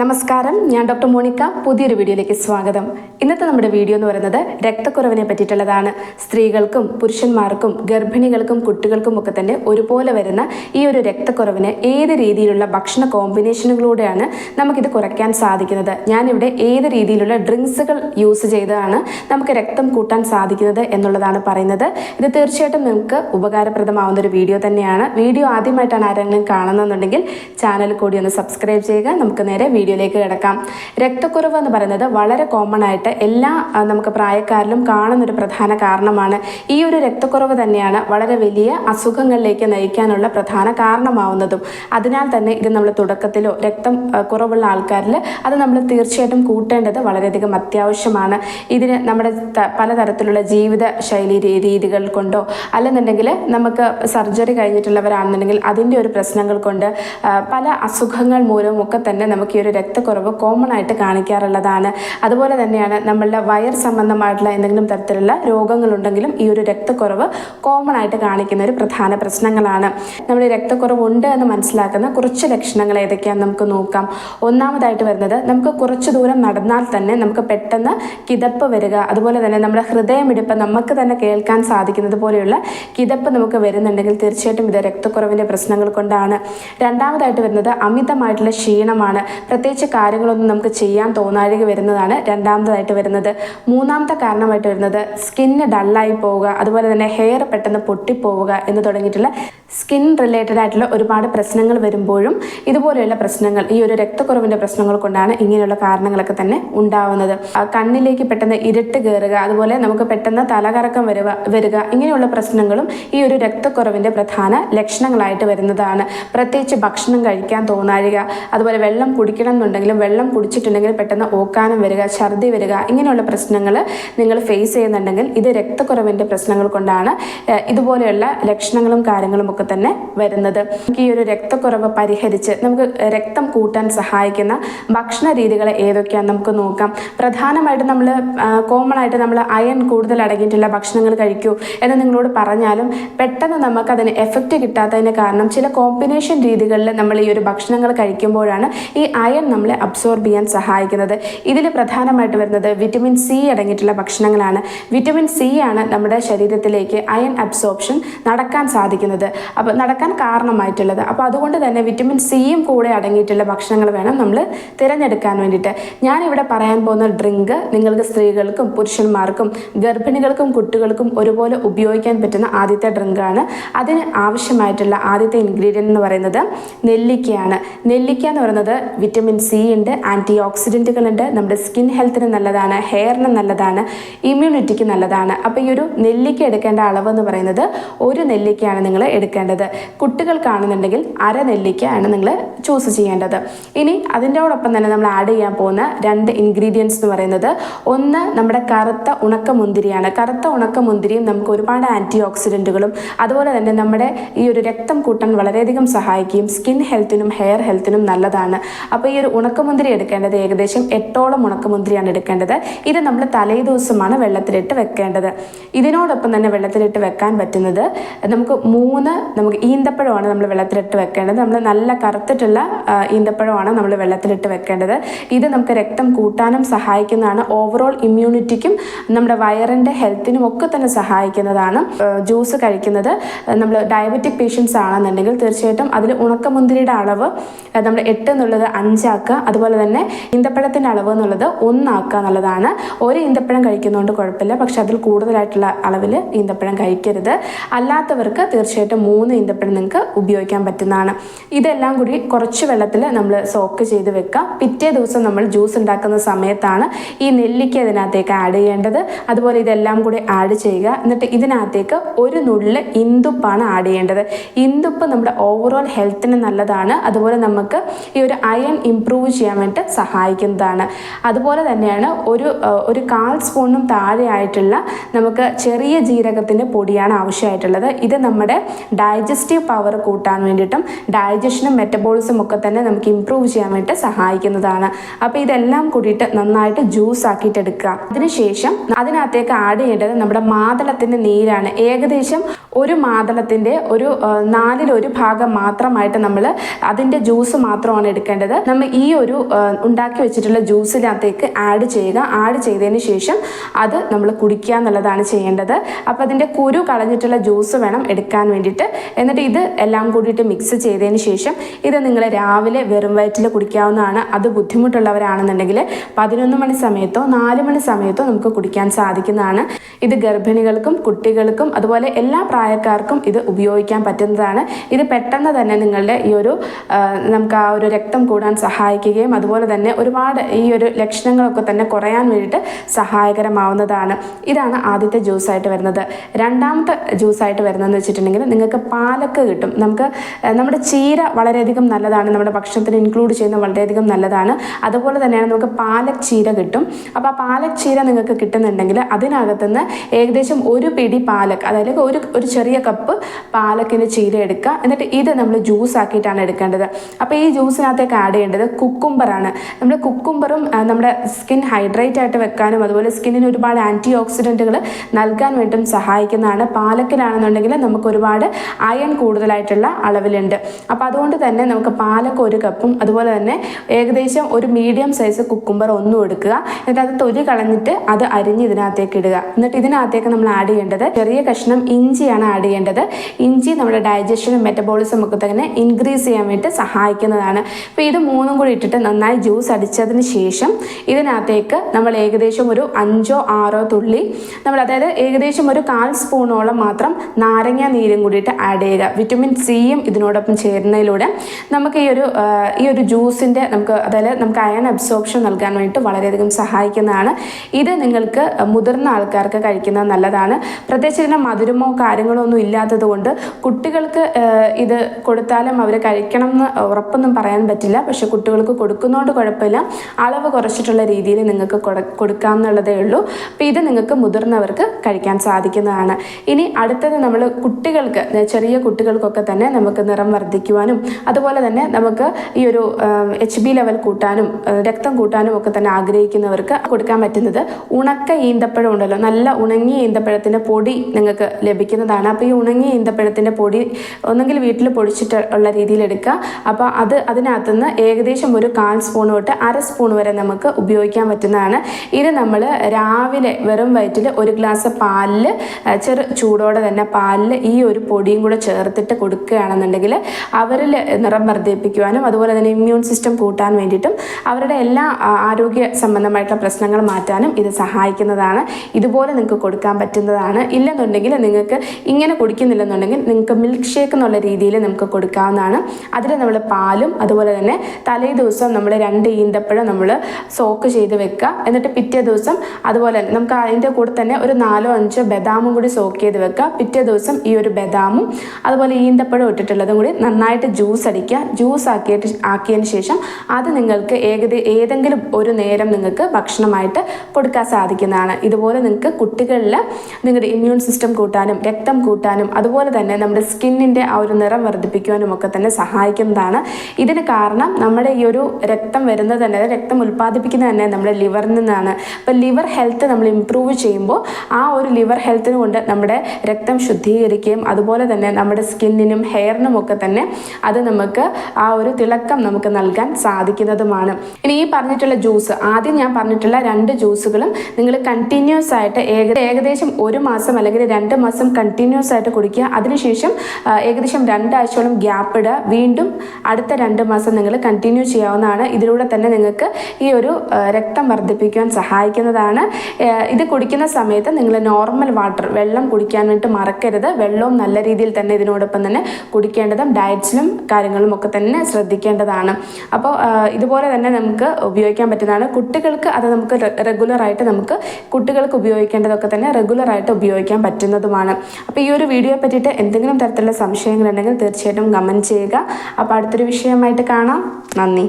നമസ്കാരം. ഞാൻ doctor Monica. പുതിയൊരു വീഡിയോയിലേക്ക് സ്വാഗതം. ഇന്നത്തെ നമ്മുടെ വീഡിയോ എന്ന് പറയുന്നത് രക്തക്കുറവിനെ പറ്റിയിട്ടുള്ളതാണ്. സ്ത്രീകൾക്കും പുരുഷന്മാർക്കും ഗർഭിണികൾക്കും കുട്ടികൾക്കും ഒക്കെ തന്നെ ഒരുപോലെ വരുന്ന ഈ ഒരു രക്തക്കുറവിന് ഏത് രീതിയിലുള്ള ഭക്ഷണ കോമ്പിനേഷനുകളിലൂടെയാണ് നമുക്കിത് കുറയ്ക്കാൻ സാധിക്കുന്നത്. ഞാനിവിടെ ഏത് രീതിയിലുള്ള ഡ്രിങ്ക്സുകൾ യൂസ് ചെയ്താണ് നമുക്ക് രക്തം കൂട്ടാൻ സാധിക്കുന്നത് എന്നുള്ളതാണ് പറയുന്നത്. ഇത് തീർച്ചയായിട്ടും നിങ്ങൾക്ക് ഉപകാരപ്രദമാവുന്ന ഒരു വീഡിയോ തന്നെയാണ്. വീഡിയോ ആദ്യമായിട്ടാണ് ആരെങ്കിലും കാണുന്നതെന്നുണ്ടെങ്കിൽ ചാനൽ കൂടി ഒന്ന് സബ്സ്ക്രൈബ് ചെയ്യുക. നമുക്ക് നേരെ വീഡിയോയിലേക്ക് കിടക്കാം. രക്തക്കുറവ് എന്ന് പറയുന്നത് വളരെ കോമൺ ആയിട്ട് എല്ലാ നമുക്ക് പ്രായക്കാരിലും കാണുന്നൊരു പ്രധാന കാരണമാണ് ഈ ഒരു രക്തക്കുറവ് തന്നെയാണ് വളരെ വലിയ അസുഖങ്ങളിലേക്ക് നയിക്കാനുള്ള പ്രധാന കാരണമാവുന്നതും. അതിനാൽ തന്നെ ഇത് നമ്മൾ തുടക്കത്തിലോ രക്തം കുറവുള്ള ആൾക്കാരിൽ അത് നമ്മൾ തീർച്ചയായിട്ടും കൂട്ടേണ്ടത് വളരെയധികം അത്യാവശ്യമാണ്. ഇതിന് നമ്മുടെ പലതരത്തിലുള്ള ജീവിത ശൈലി രീതികൾ കൊണ്ടോ അല്ലെന്നുണ്ടെങ്കിൽ നമുക്ക് സർജറി കഴിഞ്ഞിട്ടുള്ളവരാണെന്നുണ്ടെങ്കിൽ അതിന്റെ ഒരു പ്രശ്നങ്ങൾ കൊണ്ട് പല അസുഖങ്ങൾ മൂലവും ഒക്കെ തന്നെ നമുക്ക് ഈ ഒരു രക്തക്കുറവ് കോമൺ ആയിട്ട് കാണിക്കാറുള്ളതാണ്. അതുപോലെ തന്നെയാണ് നമ്മളുടെ വയർ സംബന്ധമായിട്ടുള്ള എന്തെങ്കിലും തരത്തിലുള്ള രോഗങ്ങളുണ്ടെങ്കിലും ഈ ഒരു രക്തക്കുറവ് കോമൺ ആയിട്ട് കാണിക്കുന്ന ഒരു പ്രധാന പ്രശ്നങ്ങളാണ്. നമ്മൾ രക്തക്കുറവ് ഉണ്ട് എന്ന് മനസ്സിലാക്കുന്ന കുറച്ച് ലക്ഷണങ്ങൾ ഏതൊക്കെയാണെന്ന് നമുക്ക് നോക്കാം. ഒന്നാമതായിട്ട് വരുന്നത് നമുക്ക് കുറച്ച് ദൂരം നടന്നാൽ തന്നെ നമുക്ക് പെട്ടെന്ന് കിതപ്പ് വരിക. അതുപോലെ തന്നെ നമ്മുടെ ഹൃദയമിടിപ്പ് നമുക്ക് തന്നെ കേൾക്കാൻ സാധിക്കുന്നത് പോലെയുള്ള കിതപ്പ് നമുക്ക് വരുന്നുണ്ടെങ്കിൽ തീർച്ചയായിട്ടും ഇത് രക്തക്കുറവിന്റെ പ്രശ്നങ്ങൾ കൊണ്ടാണ്. രണ്ടാമതായിട്ട് വരുന്നത് അമിതമായിട്ടുള്ള ക്ഷീണമാണ്. പ്രത്യേകിച്ച് കാര്യങ്ങളൊന്നും നമുക്ക് ചെയ്യാൻ തോന്നാഴിക വരുന്നതാണ് രണ്ടാമതായിട്ട് വരുന്നത്. മൂന്നാമത്തെ കാരണമായിട്ട് വരുന്നത് സ്കിന്ന് ഡള്ളായി പോവുക അതുപോലെ തന്നെ ഹെയർ പെട്ടെന്ന് പൊട്ടിപ്പോവുക എന്ന് തുടങ്ങിയിട്ടുള്ള സ്കിൻ റിലേറ്റഡ് ആയിട്ടുള്ള ഒരുപാട് പ്രശ്നങ്ങൾ വരുമ്പോഴും ഇതുപോലെയുള്ള പ്രശ്നങ്ങൾ ഈ ഒരു രക്തക്കുറവിന്റെ പ്രശ്നങ്ങൾ കൊണ്ടാണ് ഇങ്ങനെയുള്ള കാരണങ്ങളൊക്കെ തന്നെ ഉണ്ടാവുന്നത്. കണ്ണിലേക്ക് പെട്ടെന്ന് ഇരുട്ട് കയറുക അതുപോലെ നമുക്ക് പെട്ടെന്ന് തലകറക്കം വരുക വരിക ഇങ്ങനെയുള്ള പ്രശ്നങ്ങളും ഈ ഒരു രക്തക്കുറവിന്റെ പ്രധാന ലക്ഷണങ്ങളായിട്ട് വരുന്നതാണ്. പ്രത്യേകിച്ച് ഭക്ഷണം കഴിക്കാൻ തോന്നാഴിക അതുപോലെ വെള്ളം കുടിക്കണം എന്നുണ്ടെങ്കിലും വെള്ളം കുടിച്ചിട്ടുണ്ടെങ്കിൽ പെട്ടെന്ന് ഓക്കാനം വരിക ഛർദി വരിക ഇങ്ങനെയുള്ള പ്രശ്നങ്ങൾ നിങ്ങൾ ഫേസ് ചെയ്യുന്നുണ്ടെങ്കിൽ ഇത് രക്തക്കുറവിന്റെ പ്രശ്നങ്ങൾ കൊണ്ടാണ് ഇതുപോലെയുള്ള ലക്ഷണങ്ങളും കാര്യങ്ങളും ഒക്കെ തന്നെ വരുന്നത്. നമുക്ക് ഈ ഒരു രക്തക്കുറവ് പരിഹരിച്ച് നമുക്ക് രക്തം കൂട്ടാൻ സഹായിക്കുന്ന ഭക്ഷണ രീതികൾ ഏതൊക്കെയാണെന്ന് നമുക്ക് നോക്കാം. പ്രധാനമായിട്ട് നമ്മൾ കോമൺ ആയിട്ട് നമ്മൾ അയൺ കൂടുതൽ അടങ്ങിയിട്ടുള്ള ഭക്ഷണങ്ങൾ കഴിക്കൂ എന്ന് നിങ്ങളോട് പറഞ്ഞാലും പെട്ടെന്ന് നമുക്ക് അതിന് എഫക്റ്റ് കിട്ടാത്തതിന് കാരണം ചില കോമ്പിനേഷൻ രീതികളിൽ നമ്മൾ ഈ ഒരു ഭക്ഷണങ്ങൾ കഴിക്കുമ്പോഴാണ് ഈ അയൺ നമ്മളെ അബ്സോർബ് ചെയ്യാൻ സഹായിക്കുന്നത്. ഇതിൽ പ്രധാനമായിട്ട് വരുന്നത് വിറ്റമിൻ സി അടങ്ങിയിട്ടുള്ള ഭക്ഷണങ്ങളാണ്. വിറ്റമിൻ സി ആണ് നമ്മുടെ ശരീരത്തിലേക്ക് അയൺ അബ്സോർപ്ഷൻ നടക്കാൻ സാധിക്കുന്നത്. അപ്പോൾ നടക്കാൻ കാരണമായിട്ടുള്ളത്. അപ്പോൾ അതുകൊണ്ട് തന്നെ വിറ്റമിൻ സിയും കൂടെ അടങ്ങിയിട്ടുള്ള ഭക്ഷണങ്ങൾ വേണം നമ്മൾ തിരഞ്ഞെടുക്കാൻ വേണ്ടിയിട്ട്. ഞാനിവിടെ പറയാൻ പോകുന്ന ഡ്രിങ്ക് നിങ്ങൾക്ക് സ്ത്രീകൾക്കും പുരുഷന്മാർക്കും ഗർഭിണികൾക്കും കുട്ടികൾക്കും ഒരുപോലെ ഉപയോഗിക്കാൻ പറ്റുന്ന ആദ്യത്തെ ഡ്രിങ്കാണ് അതിന് ആവശ്യമായിട്ടുള്ള ആദ്യത്തെ ഇൻഗ്രീഡിയന്റ് എന്ന് പറയുന്നത് നെല്ലിക്കയാണ്. നെല്ലിക്ക എന്ന് പറയുന്നത് വിറ്റമിൻ സി ഉണ്ട് ആന്റി ഓക്സിഡന്റുകളുണ്ട് നമ്മുടെ സ്കിൻ ഹെൽത്തിന് നല്ലതാണ് ഹെയറിന് നല്ലതാണ് ഇമ്മ്യൂണിറ്റിക്ക് നല്ലതാണ്. അപ്പോൾ ഈ ഒരു നെല്ലിക്ക എടുക്കേണ്ട അളവ് എന്ന് പറയുന്നത് ഒരു നെല്ലിക്കയാണ് നിങ്ങൾ എടുക്കേണ്ടത്. കുട്ടികൾക്കാണെന്നുണ്ടെങ്കിൽ അര നെല്ലിക്കയാണ് നിങ്ങൾ ചൂസ് ചെയ്യേണ്ടത്. ഇനി അതിന്റെയോടൊപ്പം തന്നെ നമ്മൾ ആഡ് ചെയ്യാൻ പോകുന്ന രണ്ട് ഇൻഗ്രീഡിയൻസ് എന്ന് പറയുന്നത് ഒന്ന് നമ്മുടെ കറുത്ത ഉണക്കമുന്തിരിയാണ്. കറുത്ത ഉണക്കമുന്തിരിയും നമുക്ക് ഒരുപാട് ആന്റി ഓക്സിഡന്റുകളും അതുപോലെ തന്നെ നമ്മുടെ ഈ ഒരു രക്തം കൂട്ടാൻ വളരെയധികം സഹായിക്കുകയും സ്കിൻ ഹെൽത്തിനും ഹെയർ ഹെൽത്തിനും നല്ലതാണ്. അപ്പോൾ ഈ ഒരു ഉണക്കമുന്തിരി എടുക്കേണ്ടത് ഏകദേശം എട്ടോളം ഉണക്കമുന്തിരിയാണ് എടുക്കേണ്ടത്. ഇത് നമ്മൾ തലേ ദിവസമാണ് വെള്ളത്തിലിട്ട് വെക്കേണ്ടത്. ഇതിനോടൊപ്പം തന്നെ വെള്ളത്തിലിട്ട് വെക്കാൻ പറ്റുന്നത് നമുക്ക് മൂന്ന് നമുക്ക് ഈന്തപ്പഴമാണ് നമ്മൾ വെള്ളത്തിലിട്ട് വെക്കേണ്ടത്. നമ്മൾ നല്ല കറുത്തിട്ടുള്ള ഈന്തപ്പഴമാണ് നമ്മൾ വെള്ളത്തിലിട്ട് വെക്കേണ്ടത്. ഇത് നമുക്ക് രക്തം കൂട്ടാനും സഹായിക്കുന്നതാണ്. ഓവറോൾ ഇമ്മ്യൂണിറ്റിക്കും നമ്മുടെ വയറിന്റെ ഹെൽത്തിനും ഒക്കെ തന്നെ സഹായിക്കുന്നതാണ്. ജ്യൂസ് കഴിക്കുന്നത് നമ്മൾ ഡയബറ്റിക് പേഷ്യൻസ് ആണെന്നുണ്ടെങ്കിൽ തീർച്ചയായിട്ടും അതിൽ ഉണക്കമുന്തിരിയുടെ അളവ് നമ്മൾ എട്ട് എന്നുള്ളത് അഞ്ചാക്കുക അതുപോലെ തന്നെ ഈന്തപ്പഴത്തിന്റെ അളവ് എന്നുള്ളത് ഒന്നാക്കുക എന്നുള്ളതാണ് ഒരു ഈന്തപ്പഴം കഴിക്കുന്നതുകൊണ്ട് കുഴപ്പമില്ല. പക്ഷെ അതിൽ കൂടുതലായിട്ടുള്ള അളവിൽ ഈന്തപ്പഴം കഴിക്കരുത്. അല്ലാത്തവർക്ക് തീർച്ചയായിട്ടും മൂന്ന് ഈന്തപ്പഴം നിങ്ങൾക്ക് ഉപയോഗിക്കാൻ പറ്റുന്നതാണ്. ഇതെല്ലാം കൂടി കുറച്ച് വെള്ളത്തിൽ നമ്മൾ സോക്ക് ചെയ്ത് വെക്കാം പിറ്റേ ദിവസം നമ്മൾ ജ്യൂസ് ഉണ്ടാക്കുന്ന സമയത്താണ് ഈ നെല്ലിക്ക ഇതിനകത്തേക്ക് ആഡ് ചെയ്യേണ്ടത്. അതുപോലെ ഇതെല്ലാം കൂടി ആഡ് ചെയ്യുക. എന്നിട്ട് ഇതിനകത്തേക്ക് ഒരു നുള്ളിൽ ഇന്തുപ്പാണ് ആഡ് ചെയ്യേണ്ടത്. ഇന്തുപ്പ് നമ്മുടെ ഓവറോൾ ഹെൽത്തിന് നല്ലതാണ്. അതുപോലെ നമുക്ക് ഈ ഒരു അയൺ ഇംപ്രൂവ് ചെയ്യാൻ വേണ്ടി സഹായിക്കുന്നതാണ്. അതുപോലെ തന്നെയാണ് ഒരു ഒരു കാൽ സ്പൂണും താഴെയായിട്ടുള്ള നമുക്ക് ചെറിയ ജീരകത്തിന്റെ പൊടിയാണ് ആവശ്യമായിട്ടുള്ളത്. ഇത് നമ്മുടെ ഡൈജസ്റ്റീവ് പവർ കൂട്ടാൻ വേണ്ടിയിട്ടും ഡൈജഷനും മെറ്റബോളിസം ഒക്കെ തന്നെ നമുക്ക് ഇമ്പ്രൂവ് ചെയ്യാൻ വേണ്ടി സഹായിക്കുന്നതാണ്. അപ്പോൾ ഇതെല്ലാം കൂടിയിട്ട് നന്നായിട്ട് ജ്യൂസ് ആക്കിയിട്ട് എടുക്കുക. അതിനുശേഷം അതിനകത്തേക്ക് ആഡ് ചെയ്യേണ്ടത് നമ്മുടെ മാതളത്തിന്റെ നീരാണ്. ഏകദേശം ഒരു മാതളത്തിന്റെ ഒരു നാലിലൊരു ഭാഗം മാത്രമായിട്ട് നമ്മൾ അതിന്റെ ജ്യൂസ് മാത്രമാണ് എടുക്കേണ്ടത്. നമ്മൾ ഈ ഒരു ഉണ്ടാക്കി വെച്ചിട്ടുള്ള ജ്യൂസിനകത്തേക്ക് ആഡ് ചെയ്യുക. ആഡ് ചെയ്തതിന് ശേഷം അത് നമ്മൾ കുടിക്കുക എന്നുള്ളതാണ് ചെയ്യേണ്ടത്. അപ്പോൾ അതിന്റെ കുരു കളഞ്ഞിട്ടുള്ള ജ്യൂസ് വേണം എടുക്കാൻ വേണ്ടിയിട്ട്. എന്നിട്ട് ഇത് എല്ലാം കൂടിയിട്ട് മിക്സ് ചെയ്തതിന് ശേഷം ഇത് നിങ്ങൾ രാവിലെ വെറും വയറ്റിൽ കുടിക്കാവുന്നതാണ്. അത് ബുദ്ധിമുട്ടുള്ളവരാണെന്നുണ്ടെങ്കിൽ പതിനൊന്ന് മണി സമയത്തോ നാല് മണി സമയത്തോ നമുക്ക് കുടിക്കാൻ സാധിക്കുന്നതാണ്. ഇത് ഗർഭിണികൾക്കും കുട്ടികൾക്കും അതുപോലെ എല്ലാ പ്രായക്കാർക്കും ഇത് ഉപയോഗിക്കാൻ പറ്റുന്നതാണ്. ഇത് പെട്ടെന്ന് തന്നെ നിങ്ങളുടെ ഈ ഒരു നമുക്ക് ആ ഒരു രക്തം കൂടാൻ സഹായിക്കുകയും അതുപോലെ തന്നെ ഒരുപാട് ഈ ഒരു ലക്ഷണങ്ങളൊക്കെ തന്നെ കുറയാൻ വേണ്ടിയിട്ട് സഹായകരമാവുന്നതാണ്. ഇതാണ് ആദ്യത്തെ ജ്യൂസായിട്ട് വരുന്നത്. രണ്ടാമത്തെ ജ്യൂസായിട്ട് വരുന്നതെന്ന് വെച്ചിട്ടുണ്ടെങ്കിൽ നിങ്ങൾക്ക് പാലക്ക് കിട്ടും. നമുക്ക് നമ്മുടെ ചീര വളരെയധികം നല്ലതാണ്. നമ്മുടെ ഭക്ഷണത്തിന് ഇൻക്ലൂഡ് ചെയ്യുന്ന വളരെയധികം നല്ലതാണ്. അതുപോലെ തന്നെയാണ് നമുക്ക് പാലക് ചീര കിട്ടും. അപ്പോൾ ആ പാലക് ചീര നിങ്ങൾക്ക് കിട്ടുന്നുണ്ടെങ്കിൽ അതിനകത്തുനിന്ന് ഏകദേശം ഒരു പിടി പാലക് അതായത് ഒരു ഒരു ചെറിയ കപ്പ് പാലക്കിന്റെ ചീര എടുക്കുക. എന്നിട്ട് ഇത് നമ്മൾ ജ്യൂസ് ആക്കിയിട്ടാണ് എടുക്കേണ്ടത്. അപ്പോൾ ഈ ജ്യൂസിനകത്തേക്ക് ആഡ് ചെയ്യേണ്ടത് കുക്കുംബറാണ് നമ്മൾ കുക്കുംബറും നമ്മുടെ സ്കിൻ ഹൈഡ്രേറ്റ് ആയിട്ട് വെക്കാനും അതുപോലെ സ്കിന്നിന് ഒരുപാട് ആന്റി ഓക്സിഡന്റുകൾ നൽകാൻ വേണ്ടിയും സഹായിക്കുന്നതാണ്. പാലക്കിലാണെന്നുണ്ടെങ്കിൽ നമുക്ക് ഒരുപാട് അയൺ കൂടുതലായിട്ടുള്ള അളവിലുണ്ട്. അപ്പോൾ അതുകൊണ്ട് തന്നെ നമുക്ക് പാലക്ക് ഒരു കപ്പും അതുപോലെ തന്നെ ഏകദേശം ഒരു മീഡിയം സൈസ് കുക്കുംബർ ഒന്നും എടുക്കുക. എന്നിട്ട് അത് തൊലി കളഞ്ഞിട്ട് അത് അരിഞ്ഞ് ഇതിനകത്തേക്ക് ഇടുക. എന്നിട്ട് ഇതിനകത്തേക്ക് നമ്മൾ ആഡ് ചെയ്യേണ്ടത് ചെറിയ കഷ്ണം ഇഞ്ചിയാണ്. ആഡ് ചെയ്യേണ്ടത്. ഇഞ്ചി നമ്മുടെ ഡൈജഷനും മെറ്റബോളിസം ഒക്കെ തന്നെ ഇൻക്രീസ് ചെയ്യാൻ വേണ്ടി സഹായിക്കുന്നതാണ്. അപ്പോൾ ഇത് മൂന്നും കൂടി ഇട്ടിട്ട് നന്നായി ജ്യൂസ് അടിച്ചതിന് ശേഷം ഇതിനകത്തേക്ക് നമ്മൾ ഏകദേശം ഒരു അഞ്ചോ ആറോ തുള്ളി നമ്മൾ അതായത് ഏകദേശം ഒരു കാൽ സ്പൂണോളം മാത്രം നാരങ്ങ നീരും കൂടിയിട്ട് ആഡ് ചെയ്യുക. വിറ്റമിൻ സിയും ഇതിനോടൊപ്പം ചേരുന്നതിലൂടെ നമുക്ക് ഈ ഒരു ഈ ഒരു ജ്യൂസിന്റെ നമുക്ക് അതായത് നമുക്ക് അയൺ അബ്സോർപ്ഷൻ നൽകാൻ വേണ്ടിയിട്ട് വളരെയധികം സഹായിക്കുന്നതാണ്. ഇത് നിങ്ങൾക്ക് മുതിർന്ന ആൾക്കാർക്ക് കഴിക്കുന്നത് നല്ലതാണ്. പ്രത്യേകിച്ച് ഇതിന് മധുരമോ കാര്യങ്ങളോ ഒന്നും ഇല്ലാത്തത് കൊണ്ട് കുട്ടികൾക്ക് ഇത് കൊടുത്താലും അവർ കഴിക്കണം എന്ന് ഉറപ്പൊന്നും പറയാൻ പറ്റില്ല. പക്ഷെ കുട്ടികൾക്ക് കൊടുക്കുന്നതുകൊണ്ട് കുഴപ്പമില്ല. അളവ് കുറച്ചിട്ടുള്ള രീതിയിൽ നിങ്ങൾക്ക് കൊടുക്കാം എന്നുള്ളതേ ഉള്ളൂ. അപ്പോൾ ഇത് നിങ്ങൾക്ക് മുതിർന്നവർക്ക് കഴിക്കാൻ സാധിക്കുന്നതാണ്. ഇനി അടുത്തത് നമ്മൾ കുട്ടികൾക്ക് ചെറിയ കുട്ടികൾക്കൊക്കെ തന്നെ നമുക്ക് നിറം വർദ്ധിക്കുവാനും അതുപോലെ തന്നെ നമുക്ക് ഈ ഒരു എച്ച് ബി ലെവൽ കൂട്ടാനും രക്തം കൂട്ടാനും ഒക്കെ തന്നെ ആഗ്രഹിക്കുന്നവർക്ക് കൊടുക്കാൻ പറ്റുന്നത് ഉണക്ക ഈന്തപ്പഴം ഉണ്ടല്ലോ. നല്ല ഉണങ്ങിയ ഈന്തപ്പഴത്തിന്റെ പൊടി നിങ്ങൾക്ക് ലഭിക്കുന്നതാണ്. അപ്പോൾ ഈ ഉണങ്ങിയ ഈന്തപ്പഴത്തിന്റെ പൊടി ഒന്നെങ്കിൽ വീട്ടിൽ പൊടിച്ചിട്ട് ഉള്ള രീതിയിൽ എടുക്കുക. അപ്പോൾ അത് അതിനകത്തുനിന്ന് ഏകദേശം ഒരു കാൽ സ്പൂൺ തൊട്ട് അര സ്പൂൺ വരെ നമുക്ക് ഉപയോഗിക്കാൻ പറ്റുന്നതാണ്. ഇത് നമ്മൾ രാവിലെ വെറും വയറ്റിൽ ഒരു ഗ്ലാസ് പാലിൽ ചെറു ചൂടോടെ തന്നെ പാലിൽ ഈ ഒരു പൊടിയും കൂടെ ചേർത്തിട്ട് കൊടുക്കുകയാണെന്നുണ്ടെങ്കിൽ അവരിൽ നിറം വർദ്ധിപ്പിക്കുവാനും അതുപോലെ തന്നെ ഇമ്മ്യൂൺ സിസ്റ്റം കൂട്ടാൻ വേണ്ടിയിട്ടും അവരുടെ എല്ലാ ആരോഗ്യ സംബന്ധമായിട്ടുള്ള പ്രശ്നങ്ങൾ മാറ്റാനും ഇത് സഹായിക്കുന്നതാണ്. ഇതുപോലെ നിങ്ങൾക്ക് കൊടുക്കാൻ പറ്റുന്നതാണ്. ഇല്ലെന്നുണ്ടെങ്കിൽ നിങ്ങൾക്ക് ഇങ്ങനെ കുടിക്കുന്നില്ലെന്നുണ്ടെങ്കിൽ നിങ്ങൾക്ക് മിൽക്ക് ഷേക്ക് എന്നുള്ള രീതിയിൽ നമുക്ക് കൊടുക്കാവുന്നതാണ്. അതിൽ നമ്മൾ പാലും അതുപോലെ തന്നെ തലേ ദിവസം നമ്മൾ രണ്ട് ഈന്തപ്പഴം നമ്മൾ സോക്ക് ചെയ്ത് വെക്കുക. എന്നിട്ട് പിറ്റേ ദിവസം അതുപോലെ തന്നെ നമുക്ക് അതിന്റെ കൂടെ തന്നെ ഒരു നാലോ അഞ്ചോ ബദാമും കൂടി സോക്ക് ചെയ്ത് വെക്കുക. പിറ്റേ ദിവസം ഈ ഒരു ബദാമും അതുപോലെ ഈന്തപ്പഴം ഇട്ടിട്ടുള്ളതും കൂടി നന്നായിട്ട് ജ്യൂസ് അടിക്കുക. ജ്യൂസ് ആക്കിയിട്ട് ആക്കിയതിന് ശേഷം അത് നിങ്ങൾക്ക് ഏകദേശം ഏതെങ്കിലും ഒരു നേരം നിങ്ങൾക്ക് ഭക്ഷണമായിട്ട് കൊടുക്കാൻ സാധിക്കുന്നതാണ്. ഇതുപോലെ നിങ്ങൾക്ക് കുട്ടികളിൽ നിങ്ങളുടെ ഇമ്മ്യൂൺ സിസ്റ്റം കൂട്ടാനും രക്തം കൂട്ടാനും അതുപോലെ തന്നെ നമ്മുടെ സ്കിന്നിന്റെ ആ ഒരു നിറം വർദ്ധിപ്പിക്കുവാനും ഒക്കെ തന്നെ സഹായിക്കുന്നതാണ്. ഇതിന് കാരണം നമ്മുടെ ഈ ഒരു രക്തം വരുന്നത് തന്നെ രക്തം ഉൽപ്പാദിപ്പിക്കുന്നത് തന്നെ നമ്മുടെ ലിവറിൽ നിന്നാണ്. അപ്പോൾ ലിവർ ഹെൽത്ത് നമ്മൾ ഇമ്പ്രൂവ് ചെയ്യുമ്പോൾ ആ ഒരു ലിവർ ഹെൽത്തിന് കൊണ്ട് നമ്മുടെ രക്തം ശുദ്ധീകരിക്കുകയും അതുപോലെ തന്നെ നമ്മുടെ സ്കിന്നിനും ഹെയറിനും ഒക്കെ തന്നെ അത് നമുക്ക് ആ ഒരു തിളക്കം നമുക്ക് നൽകാൻ സാധിക്കുന്നതുമാണ്. ഇനി ഈ പറഞ്ഞിട്ടുള്ള ജ്യൂസ് ആദ്യം ഞാൻ പറഞ്ഞിട്ടുള്ള രണ്ട് ജ്യൂസുകളും നിങ്ങൾ കണ്ടിന്യൂസ് ആയിട്ട് ഏകദേശം ഒരു മാസം അല്ലെങ്കിൽ രണ്ട് മാസം കണ്ടിന്യൂസ് ആയിട്ട് കുടിക്കുക. അതിനുശേഷം ഏകദേശം രണ്ടാഴ്ചയോളം ഗ്യാപ്പ് ഇടുക. വീണ്ടും അടുത്ത രണ്ട് മാസം നിങ്ങൾ കണ്ടിന്യൂ ചെയ്യാവുന്നതാണ്. ഇതിലൂടെ തന്നെ നിങ്ങൾക്ക് ഈ ഒരു രക്തം വർദ്ധിപ്പിക്കുവാൻ സഹായിക്കുന്നതാണ്. ഇത് കുടിക്കുന്ന സമയത്ത് നിങ്ങൾ നോർമൽ വാട്ടർ വെള്ളം കുടിക്കാൻ വേണ്ടി മറക്കരുത്. വെള്ളവും നല്ല രീതിയിൽ തന്നെ ഇതിനോടൊപ്പം തന്നെ കുടിക്കേണ്ടതും ഡയറ്റ്സിലും കാര്യങ്ങളും ഒക്കെ തന്നെ ശ്രദ്ധിക്കേണ്ടതാണ്. അപ്പോൾ ഇതുപോലെ തന്നെ നമുക്ക് ഉപയോഗിക്കാൻ പറ്റുന്നതാണ്. കുട്ടികൾക്ക് അത് നമുക്ക് റെഗുലറായിട്ട് നമുക്ക് കുട്ടികൾക്ക് ഉപയോഗിക്കേണ്ടതൊക്കെ തന്നെ റെഗുലറായിട്ട് ഉപയോഗിക്കാൻ പറ്റുന്നതുമാണ്. അപ്പോൾ ഈ ഒരു വീഡിയോയെ പറ്റിയിട്ട് എന്തെങ്കിലും തരത്തിലുള്ള സംശയങ്ങളുണ്ടെങ്കിൽ തീർച്ചയായിട്ടും കമന്റ് ചെയ്യുക. അപ്പോൾ അടുത്തൊരു വിഷയമായിട്ട് കാണാം. നന്ദി.